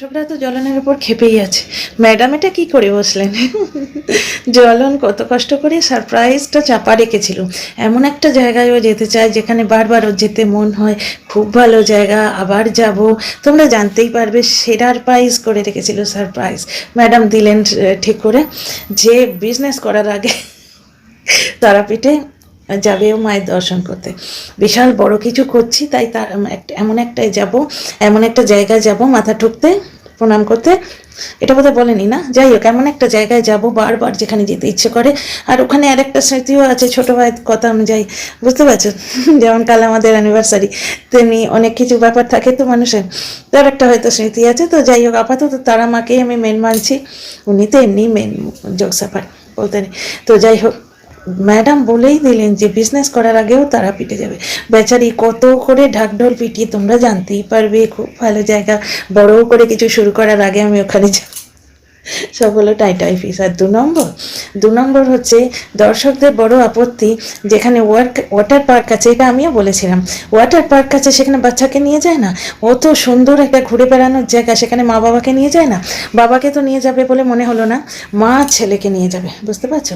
দর্শকরা তো জলনের উপর খেপেই আছে। ম্যাডাম এটা কি করে বসলেন? জলন কত কষ্ট করে সারপ্রাইজটা চাপা রেখেছিল। এমন একটা জায়গায় ও যেতে চায় যেখানে বারবার ওর যেতে মন হয়। খুব ভালো জায়গা, আবার যাব। তোমরা জানতেই পারবে সেরার প্রাইজ করে রেখেছিল সারপ্রাইজ। ম্যাডাম দিলেন ঠিক করে। যে বিজনেস করার আগে তারাপীঠে যাবে ও মায়ের দর্শন করতে। বিশাল বড় কিছু করছি, তাই তার এমন একটাই যাব, এমন একটা জায়গায় যাব, মাথা ঠুকতে, প্রণাম করতে। এটা বোধহয় বলেনি না? যাই হোক, এমন একটা জায়গায় যাব, বারবার যেখানে যেতে ইচ্ছে করে। আর ওখানে আর একটা স্মৃতিও আছে ছোটো ভাইয়ের কথা অনুযায়ী। বুঝতে পারছ? যেমন কাল আমাদের অ্যানিভার্সারি তেমনি অনেক কিছু ব্যাপার থাকে তো মানুষের। তার একটা হয়তো স্মৃতি আছে, তো যাই হোক, আপাতত তারা মাকেই আমি মেন মানছি। উনি তো এমনি মেন যোগ সাফার বলতে নেই। তো যাই হোক ম্যাডাম বলেই দিলেন যে বিজনেস করার আগেও তারা পিটে যাবে। বেচারি কত করে ঢাকঢোল পিটিয়ে তোমরা জানতেই পারবে, খুব ভালো জায়গা। বড়ও করে কিছু শুরু করার আগে আমি ওখানে যাব। সব হলো টাইটাই ফিস আর দু নম্বর দু নম্বর হচ্ছে দর্শকদের বড় আপত্তি যেখানে ওয়ার্ক ওয়াটার পার্ক আছে, এটা আমিও বলেছিলাম। ওয়াটার পার্ক আছে, সেখানে বাচ্চাকে নিয়ে যায় না? অত সুন্দর একটা ঘুরে বেড়ানোর জায়গা, সেখানে মা বাবাকে নিয়ে যায় না? বাবাকে তো নিয়ে যাবে বলে মনে হলো না, মা ছেলেকে নিয়ে যাবে, বুঝতে পারছ?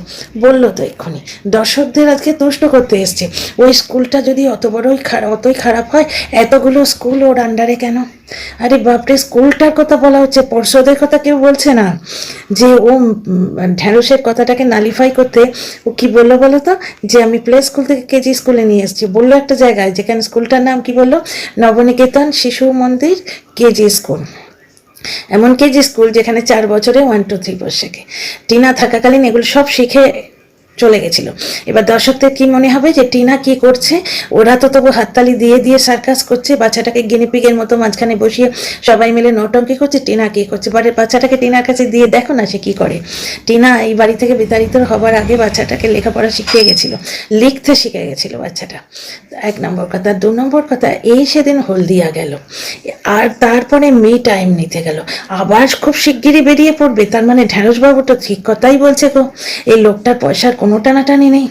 বলল তো এক্ষুনি, দর্শকদের আজকে তুষ্ট করতে এসছে। ওই স্কুলটা যদি অত বড়ই খারাপ অতই খারাপ হয়, এতগুলো স্কুল ওর আন্ডারে কেন? আরে বাপরে, স্কুলটার কথা বলা হচ্ছে, পর্ষদের কথা কেউ বলছে না? যে ও ঢ্যাঁড়সের কথাটাকে নালিফাই করতে ও কি বলল বলো তো? যে আমি প্লে স্কুল থেকে কেজি স্কুলে নিয়ে এসেছি। বলল একটা জায়গায়, যেখানে স্কুলটার নাম কি বলল? নবনিকেতন শিশু মন্দির কেজি স্কুল এমন কেজি স্কুল যেখানে চার বছরে ওয়ান টু থ্রি শেখে টিনা থাকাকালীন এগুলো সব শিখে চলে গেছিল। এবার দর্শকদের কি মনে হবে যে টিনা কি করছে? ওরা তো তবু হাততালি দিয়ে দিয়ে সার্কাস করছে, বাচ্চাটাকে গিনিপিগের মতো মাঝখানে বসিয়ে সবাই মিলে নটঙ্কি করছে, টিনা কি করছে? বাড়ির বাচ্চাটাকে টিনার কাছে দিয়ে দেখো না সে কি করে। টিনা এই বাড়ি থেকে বিতাড়িত হবার আগে বাচ্চাটাকে লেখাপড়া শিখিয়ে গেছিল, লিখতে শিখে গেছিল বাচ্চাটা। এক নম্বর কথা। দু নম্বর কথা, এই সেদিন হলদিয়া গেল। আর তারপরে মে টাইম নিতে গেল। আবার খুব শিগগিরই বেরিয়ে পড়বে, তার মানে ঢ্যাঁড়সবাবু তো ঠিক কথাই বলছে গো। এই লোকটার পয়সার কোনো টানাটানি নেই।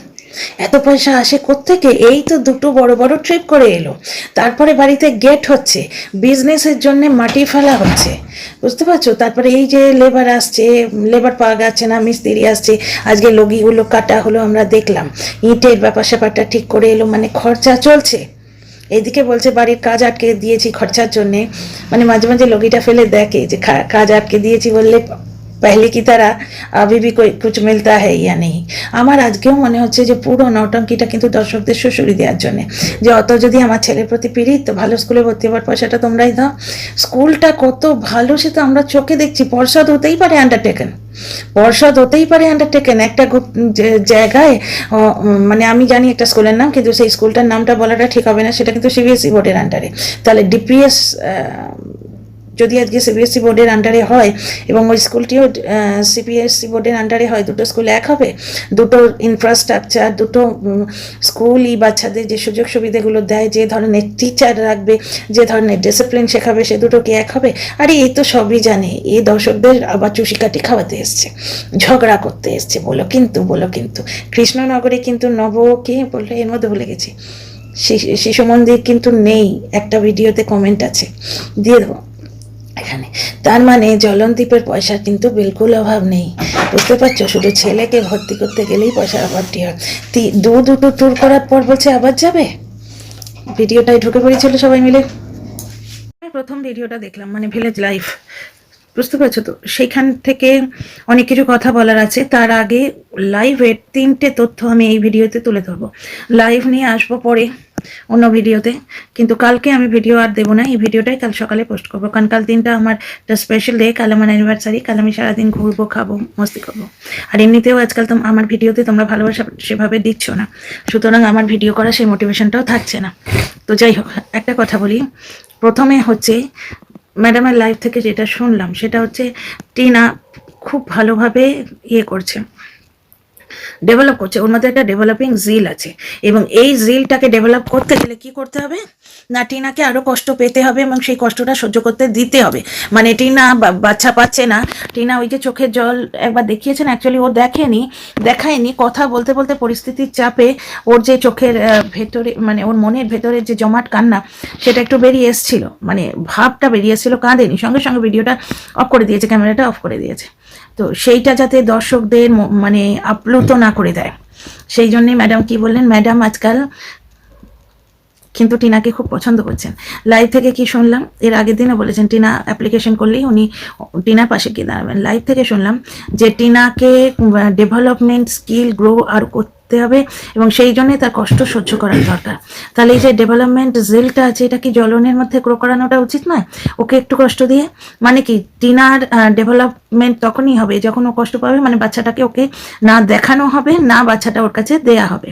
এত পয়সা আসে কোত্থেকে? এই তো দুটো বড় বড় ট্রিপ করে এলো। তারপরে বাড়িতে গেট হচ্ছে। বিজনেসের জন্য মাটি ফেলা হচ্ছে। বুঝতে পারছ? তারপরে এই যে লেবার আসছে লেবার পাওয়া যাচ্ছে না, মিস্ত্রি আসছে। আজকে লগিগুলো কাটা হলো আমরা দেখলাম। ইটের ব্যাপার স্যাপারটা ঠিক করে এলো মানে খরচা চলছে। এইদিকে বলছে বাড়ির কাজ আটকে দিয়েছি খরচার জন্যে। মানে মাঝে মাঝে লগিটা ফেলে দেখে যে কাজ আটকে দিয়েছি বললে পহলে কি তারা আবি ভি কোই কুছ মিলতা হ্যাঁ ইয়া নেই আমার আজকেও মনে হচ্ছে যে পুরো নৌটঙ্কিটা কিন্তু দর্শকদের শ্বশুরি দেওয়ার জন্য। যে অত যদি আমার ছেলের প্রতি পিড়িত তো ভালো স্কুলে ভর্তি হওয়ার পয়সাটা তোমরাই দাও। স্কুলটা কত ভালো সে তো আমরা চোখে দেখছি। পর্ষদ হতেই পারে আন্ডারটেকেন পর্ষদ হতেই পারে আন্ডারটেকেন একটা জায়গায় মানে আমি জানি একটা স্কুলের নাম, কিন্তু সেই স্কুলটার নামটা বলাটা ঠিক হবে না, সেটা কিন্তু সিবিএসই বোর্ডের আন্ডারে তাহলে ডিপিএস যদি আজকে সিবিএসসি বোর্ডের আন্ডারে হয় এবং ওই স্কুলটিও সিবিএসসি বোর্ডের আন্ডারে হয়, দুটো স্কুল এক হবে? দুটো ইনফ্রাস্ট্রাকচার দুটো স্কুলই বাচ্চাদের যে সুযোগ সুবিধাগুলো দেয়, যে ধরনের টিচার রাখবে, যে ধরনের ডিসিপ্লিন শেখাবে, সে দুটো কি এক হবে? আরে এই তো সবই জানে। এই দর্শকদের আবার চুষিকাটি খাওয়াতে এসছে, ঝগড়া করতে এসছে, বলো কিন্তু বলো কিন্তু। কৃষ্ণনগরে কিন্তু নব কি বলল, এর মধ্যে ভুলে গেছি। শিশু মন্দির কিন্তু নেই, একটা ভিডিওতে কমেন্ট আছে। দিয়ে দেবো। এখানে। তার মানে জলনদ্বীপের পয়সার কিন্তু বিলকুল অভাব নেই। বুঝতে পারছ? শুধু ছেলেকে ভর্তি করতে গেলেই পয়সার অভাবটি হয়। দু, দুটো ট্যুর করার পর বলছে আবার যাবে? ভিডিওটাই ঢুকে পড়েছিল সবাই মিলে। প্রথম ভিডিওটা দেখলাম মানে ভিলেজ লাইফ বুঝতে পারছ তো? সেখান থেকে অনেক কিছু কথা বলার আছে। তার আগে লাইভের তিনটে তথ্য আমি এই ভিডিওতে তুলে ধরবো। লাইভ নিয়ে আসব পরে। অন্য ভিডিওতে। কিন্তু কালকে আমি ভিডিও আর দেবো না, এই ভিডিওটাই কাল সকালে পোস্ট করব। কারণ কাল দিনটা আমার একটা স্পেশাল ডে কাল আমার অ্যানিভার্সারি কাল আমি সারাদিন ঘুরবো, খাব, মস্তি করব। আর এমনিতেও আজকাল তো আমার ভিডিওতে তোমরা ভালোবাসা সেভাবে দিচ্ছ না। সুতরাং আমার ভিডিও করা সেই মোটিভেশনটাও থাকছে না। তো যাই হোক, একটা কথা বলি। প্রথমে হচ্ছে ম্যাডামের লাইফ থেকে যেটা শুনলাম, সেটা হচ্ছে টিনা খুব ভালোভাবে ইয়ে করছে। ডেভেলপ করছে ওর মধ্যে একটা ডেভেলপিং জিল আছে। এবং এই জিলটাকে ডেভেলপ করতে গেলে কি করতে হবে? না, টিনাকে আরও কষ্ট পেতে হবে এবং সেই কষ্টটা সহ্য করতে দিতে হবে। মানে টিনা বাচ্চা পাচ্ছে না। টিনা ওই যে চোখের জল একবার দেখিয়েছেন অ্যাকচুয়ালি ও দেখেনি, দেখায়নি। কথা বলতে বলতে পরিস্থিতির চাপে ওর যে চোখের ভেতরে মানে ওর মনের ভেতরে যে জমাট কান্না, সেটা একটু বেরিয়ে এসেছিল। মানে ভাবটা বেরিয়ে এসেছিল, কাঁদেনি। সঙ্গে সঙ্গে ভিডিওটা অফ করে দিয়েছে ক্যামেরাটা অফ করে দিয়েছে। তো সেইটা যাতে দর্শকদের মানে আপ্লুত না করে দেয়। সেই জন্য ম্যাডাম কি বললেন, ম্যাডাম, আজকাল কিন্তু টিনাকে খুব পছন্দ করছেন। লাইভ থেকে কি শুনলাম? এর আগের দিনও বলেছেন, টিনা অ্যাপ্লিকেশন করলেই উনি টিনার পাশে গিয়ে দাঁড়াবেন। লাইভ থেকে শুনলাম যে টিনাকে ডেভেলপমেন্ট স্কিল গ্রো আর করতে হবে এবং সেই জন্যই তার কষ্ট সহ্য করার দরকার। তাহলে এই যে ডেভেলপমেন্ট জেলটা আছে, এটা কি জলনের মধ্যে গ্রো করানোটা উচিত নয়? ওকে একটু কষ্ট দিয়ে। মানে কি, টিনার ডেভেলপমেন্ট তখনই হবে যখন ও কষ্ট পাবে মানে বাচ্চাটাকে ওকে না দেখানো হবে, না বাচ্চাটা ওর কাছে দেয়া হবে।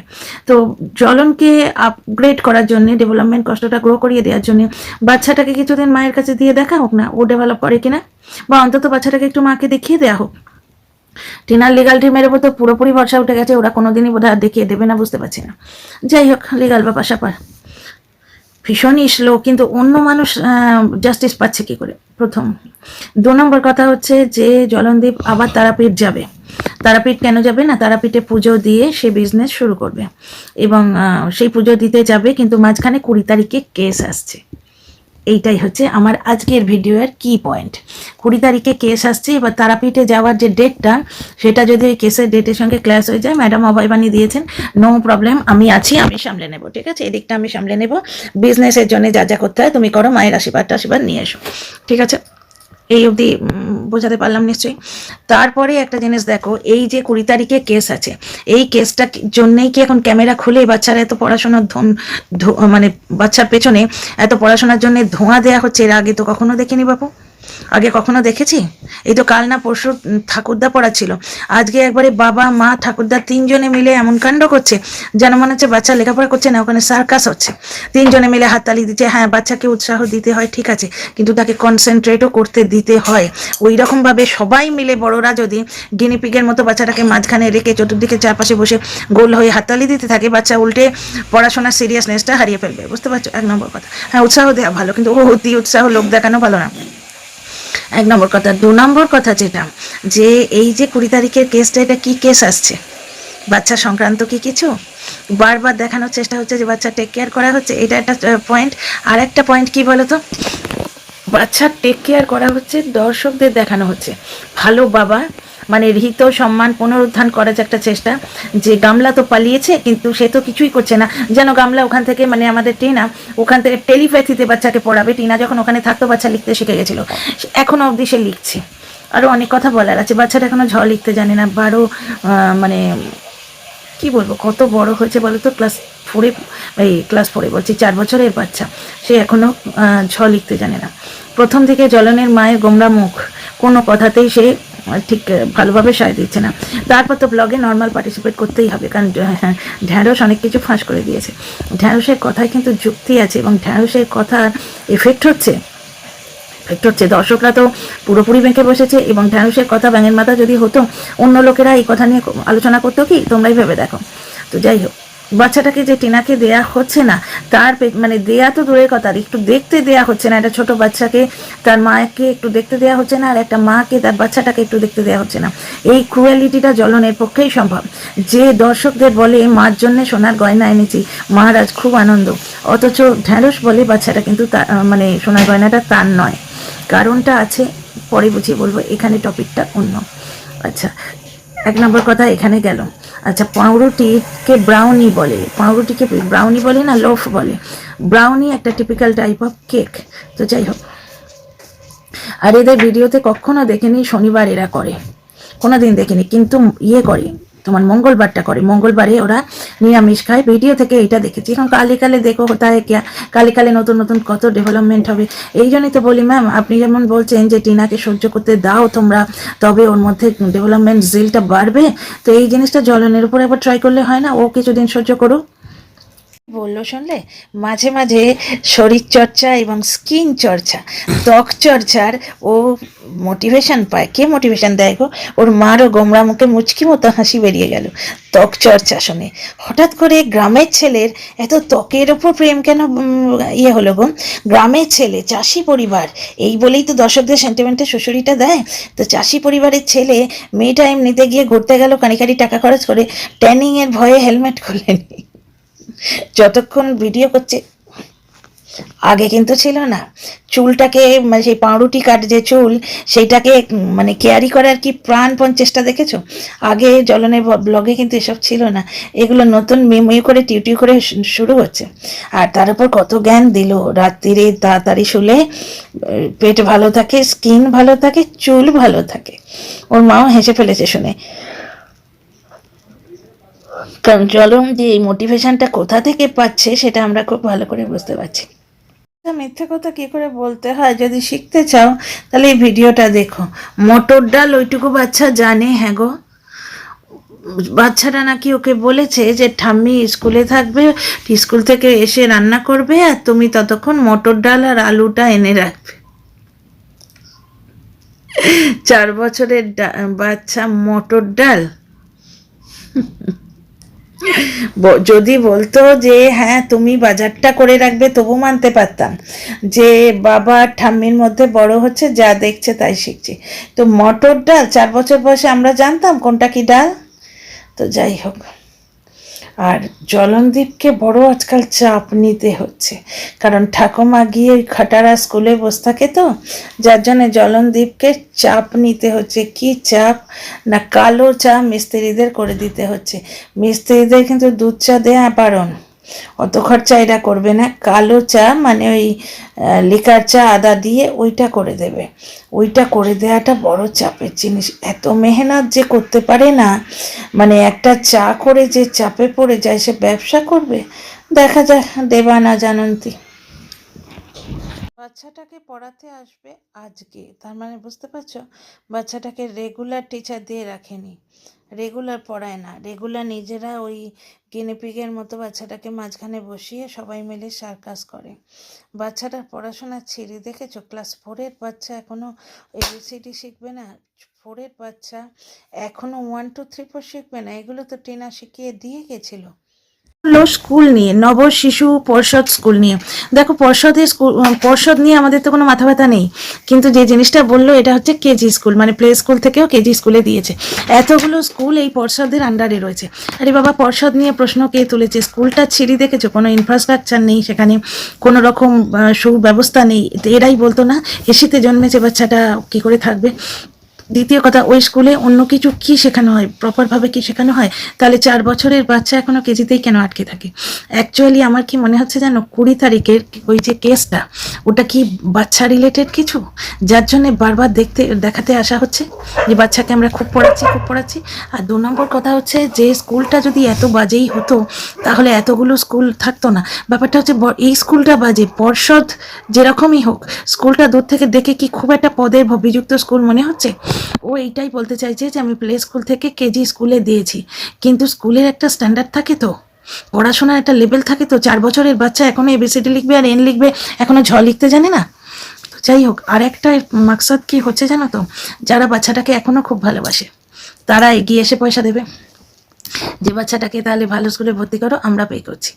তো জলনকে আপগ্রেড করার জন্য ডেভেলপমেন্ট কষ্টটা গ্রো করিয়ে দেওয়ার জন্য, বাচ্চাটাকে কিছুদিন মায়ের কাছে দিয়ে দেখা হোক না, ও ডেভেলপ করে কিনা, বা অন্তত বাচ্চাটাকে একটু মাকে দেখিয়ে দেওয়া হোক। টিনার লিগাল টিমের উপর তো পুরোপুরি ভরসা উঠে গেছে, ওরা কোনোদিনই বোধহয় আর দেখিয়ে দেবে না, বুঝতে পারছি না। যাই হোক লিগাল বা পাশাপার ভীষণই স্লো কিন্তু অন্য মানুষ জাস্টিস পাচ্ছে কি করে? প্রথম, দু নম্বর কথা হচ্ছে যে জলনদীপ আবার তারাপীঠ যাবে। তারাপীঠ কেন যাবে না? তারাপীঠে পুজো দিয়ে সে বিজনেস শুরু করবে। এবং সেই পুজো দিতে যাবে, কিন্তু মাঝখানে কুড়ি তারিখে কেস আসছে। এইটাই হচ্ছে আমার আজকের ভিডিওর কি পয়েন্ট কুড়ি তারিখে কেস আসছে, এবার তারাপীঠে যাওয়ার যে ডেটটা সেটা যদি ওই কেসের ডেটের সঙ্গে ক্লাস হয়ে যায় ম্যাডাম অভয় বাণী দিয়েছেন নো প্রবলেম আমি আছি, আমি সামলে নেব, ঠিক আছে? এদিকটা আমি সামলে নেব। বিজনেসের জন্য যা যা করতে হয়, তুমি করো, মায়ের আশীর্বাদ আশীর্বাদ নিয়ে এসো, ঠিক আছে? এই অবধি বোঝাতে পারলাম নিশ্চয়ই। তারপরে একটা জিনিস দেখো, এই যে কুড়ি তারিখে কেস আছে, এই কেসটা জন্যেই কি এখন ক্যামেরা খুলে বাচ্চারা এত পড়াশোনার মানে বাচ্চার পেছনে এত পড়াশোনার জন্য ধোঁয়া দেওয়া হচ্ছে? এর আগে তো কখনো দেখিনি বাপু। আগে কখনো দেখেছি? এই তো কাল না পরশু ঠাকুরদা পড়াচ্ছিল আজকে একবারে বাবা, মা, ঠাকুরদা তিনজনে মিলে এমন কাণ্ড করছে, যেন মনে হচ্ছে বাচ্চা লেখাপড়া করছে না, ওখানে সার্কাস হচ্ছে। তিনজনে মিলে হাততালি দিচ্ছে হ্যাঁ বাচ্চাকে উৎসাহ দিতে হয়, ঠিক আছে, কিন্তু তাকে কনসেন্ট্রেটও করতে দিতে হয়। ওই রকমভাবে সবাই মিলে বড়রা যদি গিনিপিগের মতো বাচ্চাটাকে মাঝখানে রেখে চতুর্দিকে চারপাশে বসে গোল হয়ে হাততালি দিতে থাকে, বাচ্চা উল্টে পড়াশোনার সিরিয়াসনেসটা হারিয়ে ফেলবে, বুঝতে পারছ? এক নম্বর কথা। হ্যাঁ উৎসাহ দেওয়া ভালো, কিন্তু ও অতি উৎসাহ, লোক দেখানো ভালো না। এক নম্বর কথা। দু নম্বর কথা যেটা, যে এই যে কুড়ি তারিখের কেসটা এটা কী কেস আসছে? বাচ্চা সংক্রান্ত কি কিছু? বারবার দেখানোর চেষ্টা হচ্ছে যে বাচ্চা টেক কেয়ার করা হচ্ছে, এটা একটা পয়েন্ট আর একটা পয়েন্ট কি বলতো? বাচ্চা টেক কেয়ার করা হচ্ছে, দর্শকদের দেখানো হচ্ছে। ভালো বাবা মানে হৃত সম্মান পুনরুত্থান করার একটা চেষ্টা, যে গামলা তো পালিয়েছে, কিন্তু সে তো কিছুই করছে না। যেন গামলা ওখান থেকে মানে আমাদের টিনা, ওখান থেকে টেলিপ্যাথিতে বাচ্চাকে পড়াবে। টিনা যখন ওখানে থাকতো, বাচ্চা লিখতে শিখে গেছিল। এখনও অবধি সে লিখছে। আরও অনেক কথা বলার আছে। বাচ্চাটা এখনও ঝ লিখতে জানে না। বারো মানে কি বলব, কত বড় হয়েছে বলো তো ক্লাস ফোরে, এই ক্লাস ফোরে বলছি, চার বছরের বাচ্চা। সে এখনও ঝ লিখতে জানে না। প্রথম থেকে জলনের মায়ের গোমরা মুখ। কোনো কথাতেই সে ঠিক ভালোভাবে সায় দিচ্ছে না। তারপর তো ব্লগে নর্মাল পার্টিসিপেট করতেই হবে কারণ হ্যাঁ, ঢ্যাঁড়স অনেক কিছু ফাঁস করে দিয়েছে। ঢ্যাঁড়সের কথায় কিন্তু যুক্তি আছে এবং ঢ্যাঁড়সের কথার এফেক্ট হচ্ছে। এফেক্ট হচ্ছে। দর্শকরা তো পুরোপুরি বেঁকে বসেছে এবং ঢ্যাঁড়সের কথা ব্যাঙের মাথা যদি হতো অন্য লোকেরা এই কথা নিয়ে আলোচনা করতো কি? তোমরাই ভেবে দেখো। তো যাই হোক। বাচ্চাটাকে যে টিনাকে দেয়া হচ্ছে না, তার মানে দেয়া তো দূরের কথা একটু দেখতে দেয়া হচ্ছে না। একটা ছোট বাচ্চাকে, তার মাকে একটু দেখতে দেয়া হচ্ছে না, আর একটা মাকে, তার বাচ্চাটাকে একটু দেখতে দেয়া হচ্ছে না। এই ক্রুয়ালিটিটা জ্বলনের পক্ষেই সম্ভব। যে দর্শকদের বলে, মার জন্য সোনার গয়না এনেছি মহারাজ খুব আনন্দ। অথচ ঢ্যাঁড়স বলে বাচ্চাটা কিন্তু মানে সোনার গয়নাটা তার নয়। কারণটা আছে, পরে বুঝিয়ে বলব, এখানে টপিকটা অন্য। আচ্ছা এক নম্বর কথা এখানে গেল। আচ্ছা পাউরুটিকে ব্রাউনি বলে। পাউরুটিকে ব্রাউনি বলে না লোফ বলে। ব্রাউনি একটা টিপিক্যাল টাইপ অফ কেক তো যাই হোক। আর এদের ভিডিওতে কখনো দেখেনি শনিবার এরা করে। কোনো দিন দেখিনি, কিন্তু ইয়ে করে। তোমার মঙ্গলবারটা করে। মঙ্গলবারে ওরা নিরামিষ খায়। ভিডিও থেকে এটা দেখেছি। এখন কালে কালে দেখো কোথায় কে কালে কালে নতুন নতুন কত ডেভেলপমেন্ট হবে। এই জন্যই তো বলি ম্যাম আপনি যেমন বলছেন যে টিনাকে সহ্য করতে দাও তোমরা, তবে ওর মধ্যে ডেভেলপমেন্ট জিলটা বাড়বে। তো এই জিনিসটা জলনের উপরে একবার ট্রাই করলে হয় না? ও কিছুদিন সহ্য করুক। বলল, শুনলে? মাঝে মাঝে শরীর চর্চা এবং স্কিন চর্চা, ত্বক চর্চার ও মোটিভেশন পায়। কে মোটিভেশন দেয় গো? ওর মারও গোমরা মুখে মুচকি মতো হাসি বেরিয়ে গেল ত্বক চর্চা শুনে হঠাৎ করে গ্রামের ছেলের এত ত্বকের ওপর প্রেম কেন ইয়ে হলো গো? গ্রামের ছেলে, চাষি পরিবার, এই বলেই তো দর্শকদের সেন্টিমেন্টে শ্বশুরিটা দেয়। তো চাষি পরিবারের ছেলে, মেয়েটা এমনিতে গিয়ে ঘুরতে গেল কানি কানি টাকা খরচ করে ট্যানিংয়ের ভয়ে হেলমেট খুলেনি। যতক্ষণ ভিডিও করছে, আগে কিন্তু ছিল না। চুলটাকে মানে সেই পাউরুটি কাট যে চুল, সেইটাকে মানে কেয়ারি করার কি প্রাণপণ চেষ্টা দেখেছ? আগে জলনের ব্লগে কিন্তু এসব ছিল না। এগুলো নতুন মেমে করে টিউটিউ করে শুরু হচ্ছে। আর তার উপর কত জ্ঞান দিল। রাত্রিরে তাড়াতাড়ি শুলে, পেট ভালো থাকে স্কিন ভালো থাকে, চুল ভালো থাকে। ওর মাও হেসে ফেলেছে শুনে। কারণ জলম যে এই মোটিভেশনটা কোথা থেকে পাচ্ছে সেটা আমরা খুব ভালো করে বুঝতে পারছি। তা মিথ্যে কথা কি করে বলতে হয়? যদি শিখতে চাও, তাহলে এই ভিডিওটা দেখো। মটর ডাল ওইটুকু বাচ্চা জানে হ্যাঁ গো। বাচ্চাটা নাকি ওকে বলেছে যে, ঠাম্মি, স্কুলে থাকবে, স্কুল থেকে এসে রান্না করবে আর তুমি ততক্ষণ মটর ডাল আর আলুটা এনে রাখবে। চার বছরের বাচ্চা মটর ডাল। যদি বলতো যে হ্যাঁ তুমি বাজারটা করে রাখবে তবু মানতে পারতাম। যে, বাবা ঠাম্মির মধ্যে বড় হচ্ছে, যা দেখছে তাই শিখছে। তো মটর ডাল, চার বছর বয়সে আমরা জানতাম কোনটা কি ডাল? তো যাই হোক। আর জলনদীপকে বড় আজকাল চাপ নিতে হচ্ছে। কারণ ঠাকুমা গিয়ে খাটারা স্কুলে বসে থাকে তো, যার জন্য জলনদীপকে চাপ নিতে হচ্ছে। কি চাপ? না কালো চা মিস্ত্রিদের করে দিতে হচ্ছে। মিস্ত্রিদের কিন্তু দুধ চা দেয়া বারণ। অত খরচা এরা করবে না। কালো চা মানে ওই লিকার চা আদা দিয়ে ওইটা করে দেবে। ওইটা করে দেওয়াটা বড় চাপের জিনিস। এত মেহনত যে করতে পারে না মানে একটা চা করে যে চাপে পড়ে যায়, সে ব্যবসা করবে? দেখা যাক দেবা না জানন্তি। বাচ্চাটাকে পড়াতে আসবে আজকে। তার মানে বুঝতে পারছ? বাচ্চাটাকে রেগুলার টিচার দিয়ে রাখেনি। রেগুলার পড়ায় না। রেগুলার নিজেরা ওই গিনিপিগের মতো বাচ্চাটাকে মাঝখানে বসিয়ে সবাই মিলে সার্কাস করে। বাচ্চাটার পড়াশোনা ছেড়ে দেখেছ? ক্লাস ফোরের বাচ্চা এখনও এবিসিডি শিখবে না? ফোরের বাচ্চা এখনও ওয়ান টু থ্রি ফোর শিখবে না? এগুলো তো টেনা শিখিয়ে দিয়ে গেছিল। হলো স্কুল নিয়ে নব শিশু পর্ষদ স্কুল নিয়ে। দেখো পর্ষদের স্কুল পর্ষদ নিয়ে আমাদের তো কোনো মাথা ব্যথা নেই। কিন্তু যে জিনিসটা বলল এটা হচ্ছে কেজি স্কুল মানে প্লে স্কুল থেকেও কেজি স্কুলে দিয়েছে। এতগুলো স্কুল এই পর্ষদের আন্ডারে রয়েছে। আরে বাবা, পর্ষদ নিয়ে প্রশ্ন কে তুলেছে? স্কুলটা ছিঁড়ি দেখেছ? কোনো ইনফ্রাস্ট্রাকচার নেই সেখানে, কোনো রকম সুব্যবস্থা নেই। এরাই বলতো না, এসিতে জন্মেছে বাচ্চাটা কি করে থাকবে? দ্বিতীয় কথা, ওই স্কুলে অন্য কিছু কি শেখানো হয়? প্রপারভাবে কি শেখানো হয়? তাহলে চার বছরের বাচ্চা এখনও কেজিতেই কেন আটকে থাকে? অ্যাকচুয়ালি আমার কি মনে হচ্ছে জানো, কুড়ি তারিখের ওই যে কেসটা ওটা কি বাচ্চা রিলেটেড কিছু? যার জন্য বারবার দেখতে, দেখাতে আসা হচ্ছে যে বাচ্চাকে আমরা খুব পড়াচ্ছি খুব পড়াচ্ছি। আর দু নম্বর কথা হচ্ছে যে স্কুলটা যদি এত বাজেই হতো, তাহলে এতগুলো স্কুল থাকতো না। ব্যাপারটা হচ্ছে এই স্কুলটা বাজে, পর্ষদ যেরকমই হোক স্কুলটা দূর থেকে দেখে কি খুব একটা পদের বিযুক্ত স্কুল মনে হচ্ছে? ও এইটাই বলতে চাইছে যে আমি প্লে স্কুল থেকে কেজি স্কুলে দিয়েছি। কিন্তু স্কুলের একটা স্ট্যান্ডার্ড থাকে তো। পড়াশোনার একটা লেভেল থাকে তো। চার বছরের বাচ্চা এখনও এবিসিডি লিখবে আর এন লিখবে, এখনও ঝ লিখতে জানে না। তো যাই হোক আর একটা মাকসাদ কি হচ্ছে জানো তো? যারা বাচ্চাটাকে এখনও খুব ভালোবাসে, তারা এগিয়ে এসে পয়সা দেবে। যে বাচ্চাটাকে তাহলে ভালো স্কুলে ভর্তি করো, আমরা পে করছি।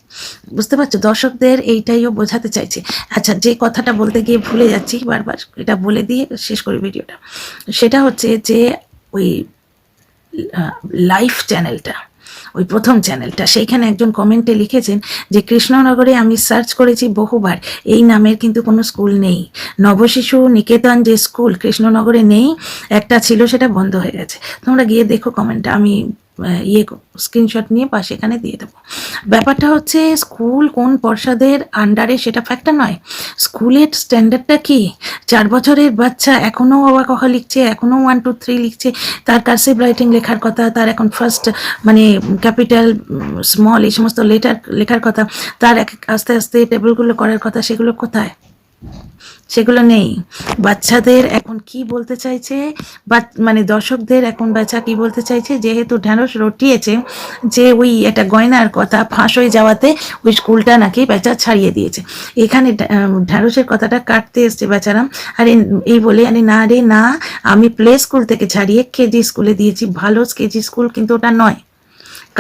বুঝতে পারছ? দর্শকদের এইটাইও বোঝাতে চাইছি। আচ্ছা যে কথাটা বলতে গিয়ে ভুলে যাচ্ছি, বারবার এটা বলে দিয়ে শেষ করি ভিডিওটা। সেটা হচ্ছে যে ওই লাইফ চ্যানেলটা ওই প্রথম চ্যানেলটা সেইখানে একজন কমেন্টে লিখেছেন যে, কৃষ্ণনগরে আমি সার্চ করেছি বহুবার, এই নামের কিন্তু কোনো স্কুল নেই। নবশিশু নিকেতন যে স্কুল কৃষ্ণনগরে নেই, একটা ছিল সেটা বন্ধ হয়ে গেছে। তোমরা গিয়ে দেখো কমেন্টটা আমি ইয়ে স্ক্রিনশট নিয়ে পাশে এখানে দিয়ে দেবো। ব্যাপারটা হচ্ছে স্কুল কোন পর্ষদের আন্ডারে সেটা ফ্যাক্টর নয়। স্কুলের স্ট্যান্ডার্ডটা কি? চার বছরের বাচ্চা এখনও বাবা কখা লিখছে এখনও ওয়ান টু থ্রি লিখছে। তার কার্সিভ রাইটিং লেখার কথা, তার এখন ফার্স্ট মানে ক্যাপিটাল স্মল এই সমস্ত লেটার লেখার কথা। তার আস্তে আস্তে টেবিলগুলো করার কথা, সেগুলো কোথায়? সেগুলো নেই। বাচ্চাদের এখন কি বলতে চাইছে? বা মানে দর্শকদের এখন বাচ্চা কি বলতে চাইছে? যেহেতু ঢ্যাঁড়স রটিয়েছে, যে ওই একটা গয়নার কথা ফাঁস হয়ে যাওয়াতে ওই স্কুলটা নাকি বেচা ছাড়িয়ে দিয়েছে। এখানে ঢ্যাঁড়সের কথাটা কাটতে এসছে বেচারা আরে, এই বলে, আরে না রে, না, আমি প্লে স্কুল থেকে ছাড়িয়ে কেজি স্কুলে দিয়েছি। ভালো কেজি স্কুল কিন্তু ওটা নয়।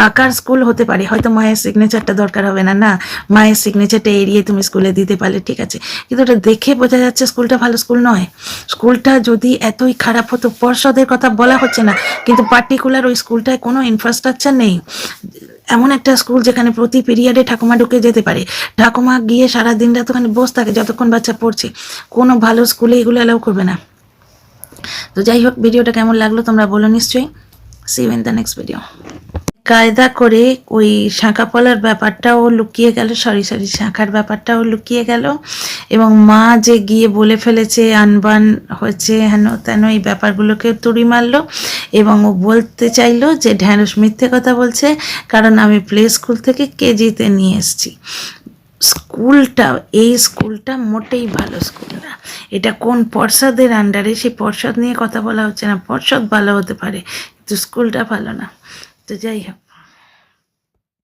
কাকার স্কুল হতে পারে, হয়তো মায়ের সিগনেচারটা দরকার হবে না না, মায়ের সিগনেচারটা এড়িয়ে তুমি স্কুলে দিতে পারলে ঠিক আছে। কিন্তু ওটা দেখে বোঝা যাচ্ছে স্কুলটা ভালো স্কুল নয়। স্কুলটা যদি এতই খারাপ হতো, পর্ষদের কথা বলা হচ্ছে না, কিন্তু পার্টিকুলার ওই স্কুলটায় কোনো ইনফ্রাস্ট্রাকচার নেই। এমন একটা স্কুল যেখানে প্রতি পিরিয়ডে ঠাকুমা ঢুকে যেতে পারে। ঠাকুমা গিয়ে সারা দিন রাত ওখানে বসে থাকে, যতক্ষণ বাচ্চা পড়ছে। কোনো ভালো স্কুলে এগুলো অ্যালাউ করবে না। তো যাই হোক ভিডিওটা কেমন লাগল তোমরা বলো নিশ্চয়ই। See in the next video কায়দা করে ওই শাঁখা পলার ব্যাপারটাও লুকিয়ে গেল সরি সরি শাঁখার ব্যাপারটাও লুকিয়ে গেল এবং মা যে গিয়ে বলে ফেলেছে, আনবান হয়েছে, হেন তেন এই ব্যাপারগুলোকে তুড়ি মারলো এবং ও বলতে চাইলো যে ঢ্যাঁড়স মিথ্যে কথা বলছে, কারণ আমি প্লে স্কুল থেকে কেজিতে নিয়ে এসেছি। স্কুলটা, এই স্কুলটা মোটেই ভালো স্কুল না। এটা কোন পর্ষদের আন্ডারে সেই পর্ষদ নিয়ে কথা বলা হচ্ছে না, পর্ষদ ভালো হতে পারে, কিন্তু স্কুলটা ভালো না। তো যাই হোক